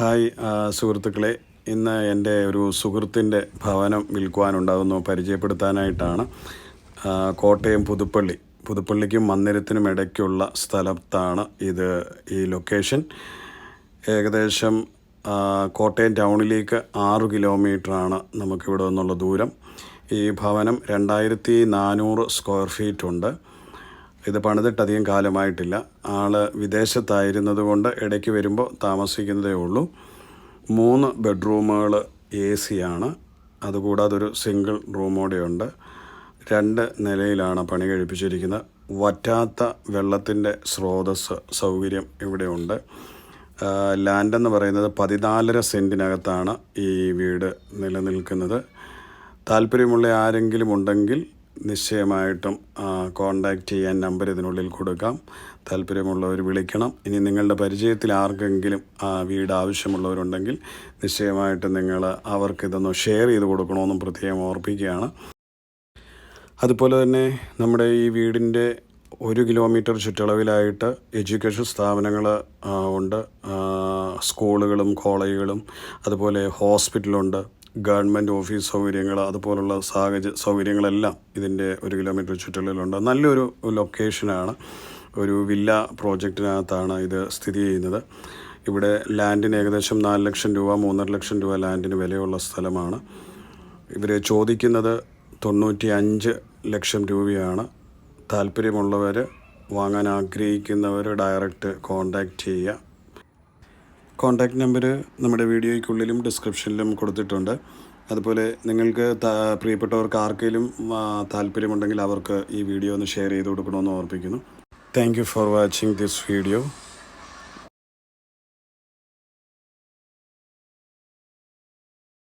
Hi സുഹൃത്തുക്കളെ. ഇന്ന് എന്റെ ഒരു സുഹൃത്തിന്റെ ഭവനം വിൽക്കുവാനുണ്ടാകുന്നു പരിചയപ്പെടുത്താനായിട്ടാണ് കോട്ടയം പുതുപ്പള്ളി. പുതുപ്പള്ളിക്കും മന്ദിരത്തിനും ഇടയ്ക്കുള്ള സ്ഥലത്താണ് ഇത് ഈ ലൊക്കേഷൻ. ഏകദേശം കോട്ടയം ടൗണിലേക്ക് ആറ് കിലോമീറ്ററാണ് നമുക്കിവിടെ നിന്നുള്ള ദൂരം. ഈ ഭവനം രണ്ടായിരത്തി നാനൂറ് സ്ക്വയർ ഫീറ്റ് ഉണ്ട് ഇത് പണിതിട്ട് അധികം കാലമായിട്ടില്ല. ആൾ വിദേശത്തായിരുന്നത് കൊണ്ട് ഇടയ്ക്ക് വരുമ്പോൾ താമസിക്കുന്നതേ ഉള്ളൂ. മൂന്ന് ബെഡ്റൂമുകൾ എ സി ആണ് അതുകൂടാതെ ഒരു സിംഗിൾ റൂമോടെയുണ്ട്. രണ്ട് നിലയിലാണ് പണി കഴിപ്പിച്ചിരിക്കുന്നത്. വറ്റാത്ത വെള്ളത്തിന്റെ സ്രോതസ് സൗകര്യം ഇവിടെയുണ്ട്. ലാൻഡ് എന്ന് പറയുന്നത് പതിനാലര സെന്റിനകത്താണ് ഈ വീട് നിലനിൽക്കുന്നത്. താല്പര്യമുള്ള ആരെങ്കിലും ഉണ്ടെങ്കിൽ നിശ്ചയമായിട്ടും കോണ്ടാക്റ്റ് ചെയ്യാൻ നമ്പർ ഇതിനുള്ളിൽ കൊടുക്കാം. താല്പര്യമുള്ളവർ വിളിക്കണം. ഇനി നിങ്ങളുടെ പരിചയത്തിൽ ആർക്കെങ്കിലും വീട് ആവശ്യമുള്ളവരുണ്ടെങ്കിൽ നിശ്ചയമായിട്ടും നിങ്ങൾ അവർക്കിതൊന്ന് ഷെയർ ചെയ്ത് കൊടുക്കണമെന്നും പ്രത്യേകം ഓർപ്പിക്കുകയാണ്. അതുപോലെ തന്നെ നമ്മുടെ ഈ വീടിന്റെ ഒരു കിലോമീറ്റർ ചുറ്റളവിലായിട്ട് എഡ്യൂക്കേഷൻ സ്ഥാപനങ്ങൾ ഉണ്ട്. സ്കൂളുകളും കോളേജുകളും അതുപോലെ ഹോസ്പിറ്റലുണ്ട് ഗവൺമെന്റ് ഓഫീസ് സൗകര്യങ്ങൾ അതുപോലുള്ള സാഹചര്യ സൗകര്യങ്ങളെല്ലാം ഇതിന്റെ ഒരു കിലോമീറ്റർ ചുറ്റളവിലുണ്ട് നല്ലൊരു ലൊക്കേഷനാണ്. ഒരു വില്ല പ്രോജക്റ്റിനകത്താണ് ഇത് സ്ഥിതി ചെയ്യുന്നത്. ഇവിടെ ലാൻഡിന് ഏകദേശം നാല് ലക്ഷം രൂപ മൂന്നര ലക്ഷം രൂപ ലാൻഡിന് വിലയുള്ള സ്ഥലമാണ്. ഇവർ ചോദിക്കുന്നത് തൊണ്ണൂറ്റി അഞ്ച് ലക്ഷം രൂപയാണ്. താല്പര്യമുള്ളവർ വാങ്ങാൻ ആഗ്രഹിക്കുന്നവർ ഡയറക്റ്റ് കോണ്ടാക്റ്റ് ചെയ്യുക. കോണ്ടാക്ട് നമ്പർ നമ്മുടെ വീഡിയോയ്ക്കുള്ളിലും ഡിസ്ക്രിപ്ഷനിലും കൊടുത്തിട്ടുണ്ട്. അതുപോലെ നിങ്ങൾക്ക് പ്രിയപ്പെട്ടവർക്ക് ആർക്കെങ്കിലും താല്പര്യമുണ്ടെങ്കിൽ അവർക്ക് ഈ വീഡിയോ ഒന്ന് ഷെയർ ചെയ്ത് കൊടുക്കണമെന്ന് ഓർപ്പിക്കുന്നു. Thank for watching this video